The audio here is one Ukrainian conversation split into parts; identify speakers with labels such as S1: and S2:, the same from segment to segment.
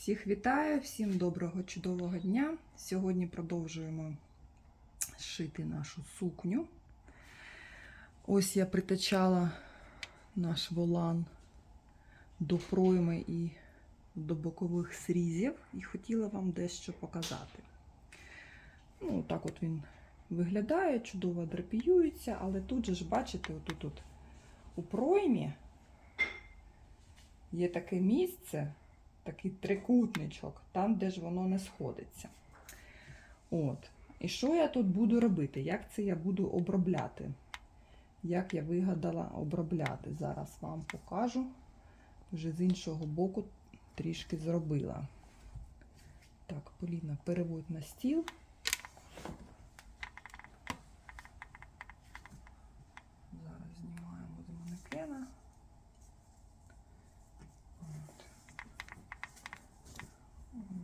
S1: Всіх вітаю, всім доброго, чудового дня. Сьогодні продовжуємо шити нашу сукню. Ось я притачала наш волан до пройми і до бокових срізів і хотіла вам дещо показати. Ну, так от він виглядає, чудово драпіюється, але тут же ж, бачите, отут от у проймі є таке місце, такий трикутничок, там, де ж воно не сходиться. От. І що я тут буду робити? Як це я буду обробляти? Як я вигадала обробляти? Зараз вам покажу. Вже з іншого боку трішки зробила. Так, Поліна, переводь на стіл. Зараз знімаємо з манекена. От.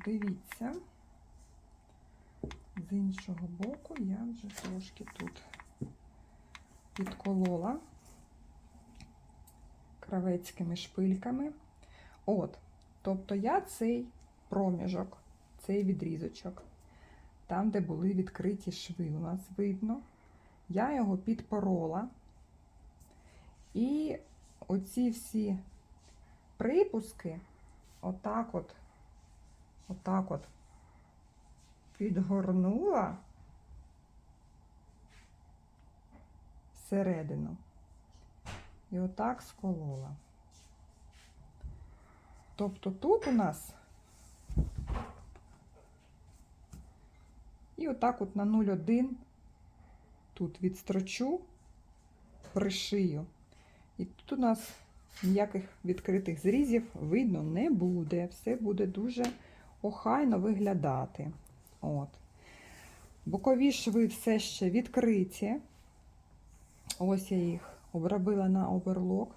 S1: Дивіться, з іншого боку я вже трошки тут підколола кравецькими шпильками. От, тобто я цей проміжок, цей відрізочок, там, де були відкриті шви, у нас видно, я його підпорола. І оці всі припуски, отак от, отак от підгорнула всередину. І отак сколола. Тобто тут у нас і отак от на 0,1 тут відстрочу, пришию. І тут у нас ніяких відкритих зрізів видно не буде. Все буде дуже охайно виглядати. От. Бокові шви все ще відкриті. Ось я їх обробила на оверлок.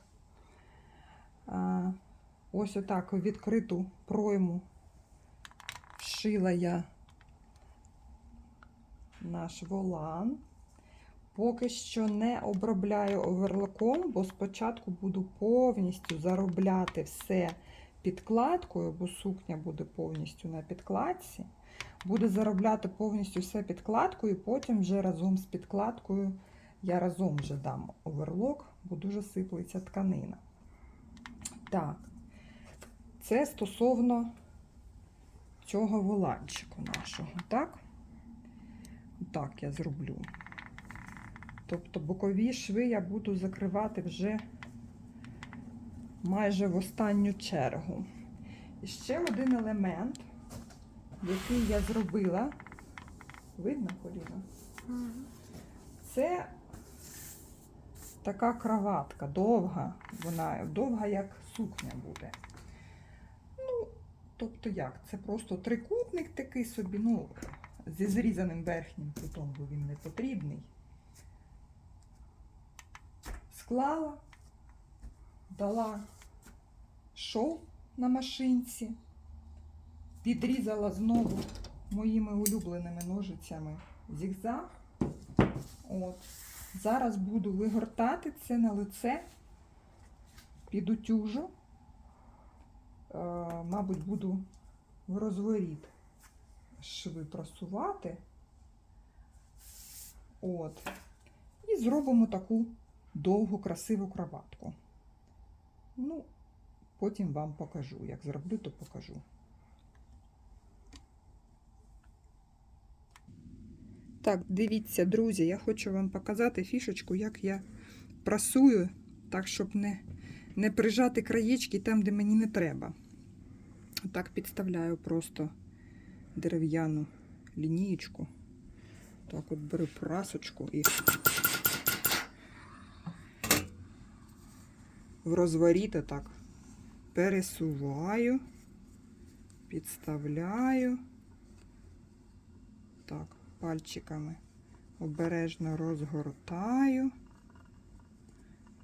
S1: Ось отак відкриту пройму вшила я наш волан. Поки що не обробляю оверлоком, бо спочатку буду повністю заробляти все підкладкою, бо сукня буде повністю на підкладці. Буду заробляти повністю все підкладкою, потім вже разом з підкладкою я разом вже дам оверлок, бо дуже сиплеться тканина. Так, це стосовно цього воланчику нашого, так? Так я зроблю. Тобто бокові шви я буду закривати вже майже в останню чергу. І ще один елемент, який я зробила, видно, Поліна? Це така краватка, довга, вона довга, як сукня буде. Ну, тобто як? Це просто трикутник такий собі, ну, зі зрізаним верхнім кутом, бо він не потрібний. Склала, дала шов на машинці, підрізала знову моїми улюбленими ножицями зігзаг. От. Зараз буду вигортати це на лице під утюжу. Е, мабуть, буду в розворіт шви просувати. От. І зробимо таку довгу, красиву краватку. Ну, потім вам покажу. Як зроблю, то покажу. Так, дивіться, друзі, я хочу вам показати фішечку, як я прасую, так, щоб не, не прижати краєчки там, де мені не треба. Так підставляю просто дерев'яну лінієчку. Так от беру прасочку і в розворіт так пересуваю, підставляю. Так, пальчиками обережно розгортаю.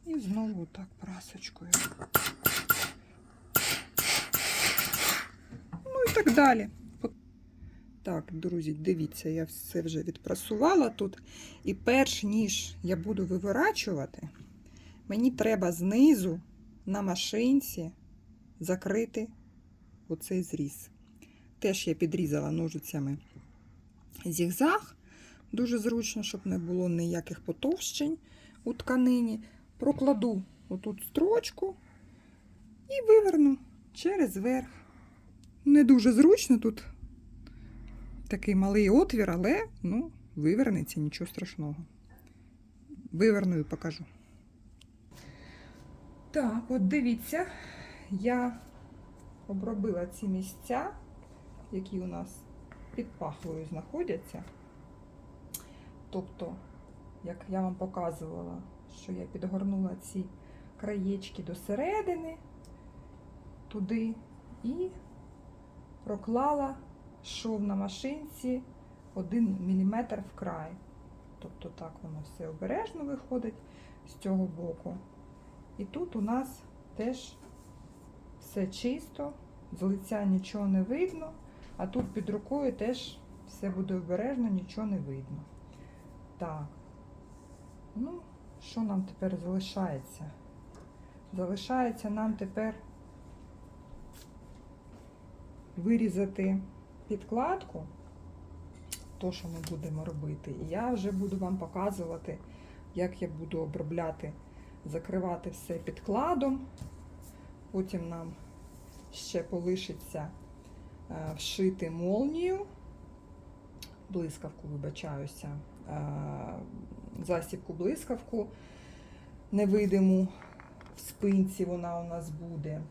S1: І знову так прасочкою. Ну і так далі. Так, друзі, дивіться, я все вже відпрасувала тут. І перш ніж я буду виворачувати, мені треба знизу на машинці закрити оцей зріз. Теж я підрізала ножицями зігзаг. Дуже зручно, щоб не було ніяких потовщень у тканині. Прокладу отут строчку і виверну через верх. Не дуже зручно тут такий малий отвір, але ну, вивернеться, нічого страшного. Виверну і покажу. Так, от дивіться, я обробила ці місця, які у нас під пахвою знаходяться. Тобто, як я вам показувала, що я підгорнула ці краєчки до середини, туди і проклала шов на машинці 1 мм вкрай. Тобто так воно все обережно виходить з цього боку. І тут у нас теж все чисто, з лиця нічого не видно, а тут під рукою теж все буде обережно, нічого не видно. Так. Ну, що нам тепер залишається? Залишається нам тепер вирізати підкладку, то, що ми будемо робити. І я вже буду вам показувати, як я буду обробляти, закривати все підкладом. Потім нам ще полишиться е, вшити молнію, блискавку, вибачаюся, е, засібку блискавку невидиму в спинці вона у нас буде.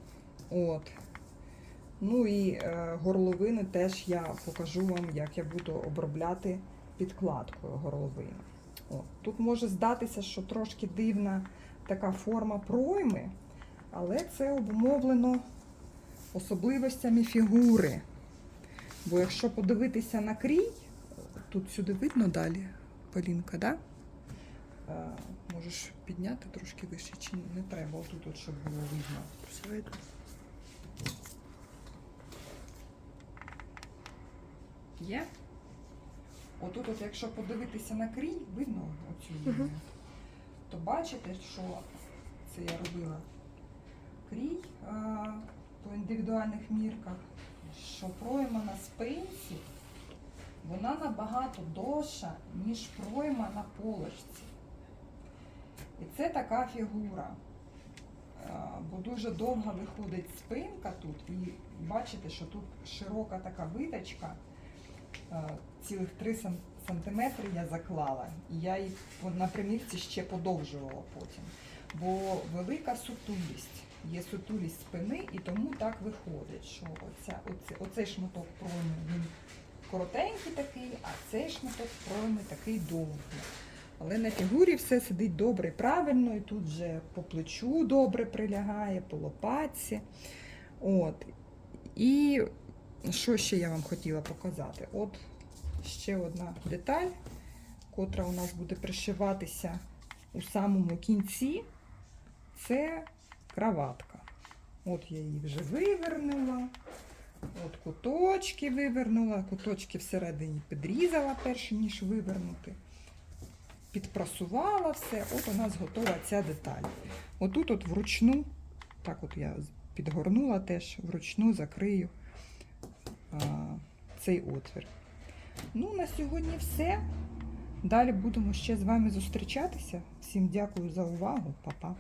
S1: От. Ну і е, горловини теж я покажу вам, як я буду обробляти підкладкою горловини. От. Тут може здатися, що трошки дивна така форма пройми, але це обумовлено особливостями фігури. Бо якщо подивитися на крій, тут сюди видно далі, Полінка, да? Е, можеш підняти трошки вище, чи не треба отут, от, щоб було видно. Видно. Є? Отут, от, якщо подивитися на крій, видно оцю лінію,
S2: Мгм.
S1: то бачите, що це я робила крій а, по індивідуальних мірках, що пройма на спинці, вона набагато довша, ніж пройма на полочці. І це така фігура. Бо дуже довго виходить спинка тут, і бачите, що тут широка така виточка, цілих 3 см я заклала. І я їх на примірці ще подовжувала потім. Бо велика сутулість. Є сутулість спини, і тому так виходить, що оця, оце, оцей шматок пройми він коротенький такий, а цей шматок пройми такий довгий. Але на фігурі все сидить добре правильно, і тут вже по плечу добре прилягає, по лопатці. От. І що ще я вам хотіла показати? От ще одна деталь, котра у нас буде пришиватися у самому кінці, це краватка. От я її вже вивернула. От куточки вивернула, куточки всередині підрізала, перш ніж вивернути. Підпрасувала все, от у нас готова ця деталь. Отут от вручну, так от я підгорнула теж, вручну закрию цей отвір. Ну, на сьогодні все. Далі будемо ще з вами зустрічатися. Всім дякую за увагу, Па-па.